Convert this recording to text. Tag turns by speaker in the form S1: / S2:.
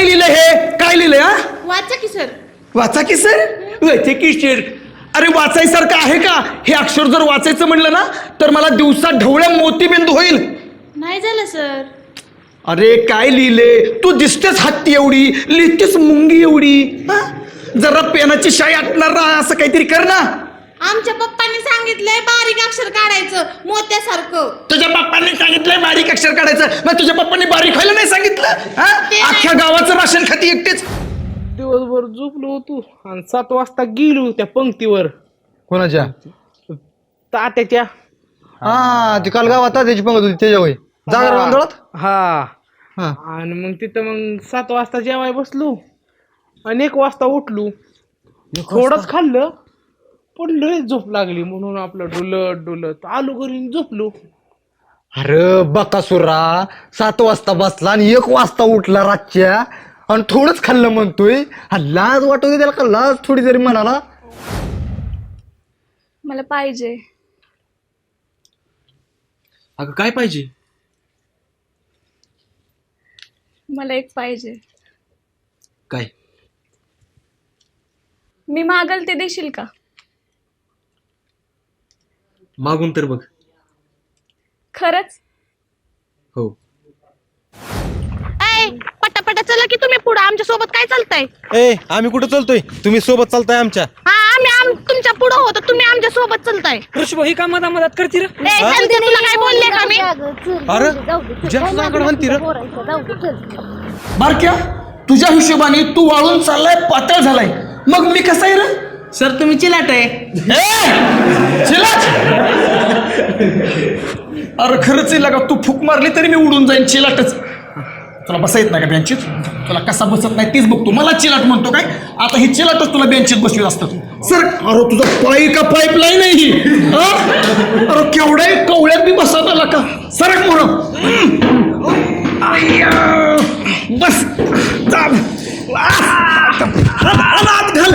S1: काय लिहिलं हे? काय लिहिलंय हा?
S2: वाचा की सर.
S1: वाचा की सर? वाचा की अरे वाचायसारखं आहे का? हे अक्षर जर वाचायचं म्हणलं ना तर मला दिवसात ढवळ्या मोतीबिंदू होईल.
S2: नाही झालं सर.
S1: अरे काय लिहिले? तू दिसतेस हत्ती एवढी लिहितेस मुंगी एवढी. हा? जरा पेनाची शाई आटणार ना असं काहीतरी कर ना.
S2: आमच्या पप्पांनी सांगितलंय बारीक अक्षर काढायचं मोत्यासारखं.
S1: तुझ्या बारीक अक्षर काढायचं. मग तुझ्या पप्पांनी बारीक व्हायला नाही सांगितलं? हा? अख्ख्या गावाचं राशन खाती एकटेच.
S3: दिवसभर झोपलो होतो आणि सात वाजता गेलो त्या पंक्तीवर.
S4: कोणाच्या?
S3: तात्याच्या.
S4: हा ती काल गावात त्याची पंगत होती त्याच्या वय जागर आंदोळात
S3: हा.
S4: हा.
S3: आणि मग तिथं मग सात वाजता जेवाय बसलो आणि एक वाजता उठलो. थोडंच खाल्लं पण लय झोप लागली म्हणून आपलं डुलत डुलत आलो घरी आणि झोपलो.
S4: अरे बकासुरा सात वाजता बसला आणि एक वाजता उठला रातच्या. आणि थोडंच खाल्लं म्हणतोय. हा लाज वाटवते त्याला का लाज थोडी जरी म्हणाला
S5: मला पाहिजे.
S6: अगं काय पाहिजे?
S5: मला एक पाहिजे.
S6: काय?
S5: मी मागल ते देशील का?
S6: मागून तर बघ.
S5: खरंच?
S6: हो.
S2: ऐ पटापटा चला की तुम्ही पुढे. आमच्यासोबत काय चालताय?
S7: ए आम्ही कुठं चालतोय? तुम्ही सोबत चालताय आमच्या.
S2: हा आम्ही आम तुमच्यापुढे होतो. तुम्ही आमच्यासोबत चालताय.
S3: ऋषभ ही का मधा मधात करते रे.
S2: ए, शांती, तुला काय बोलले का मी?
S7: अरे म्हणती रे.
S1: बारक्या तुझ्या हिशोबाने तू वाळून चाललाय पातळ झालाय. मग मी कसा आहे रे?
S3: सर तुम्ही चिलाट आहे.
S1: ए! चिलाट! अरे खरंच येईल का तू फुक मारली तरी मी उडून जाईन चिलाटच. तुला बसा येत नाही का बेंचीत? तुला कसा बसत नाही तीच बघतो मला चिलाट म्हणतो काय? आता ही चिलाटच तुला बेंचीत बसवीत असतात. सर अरे तुझा पाय का पाईप लाईन आहे ही? अरे केवढ्या कवळ्यात मी बसत आला का सर मोर बस. जा. घाल.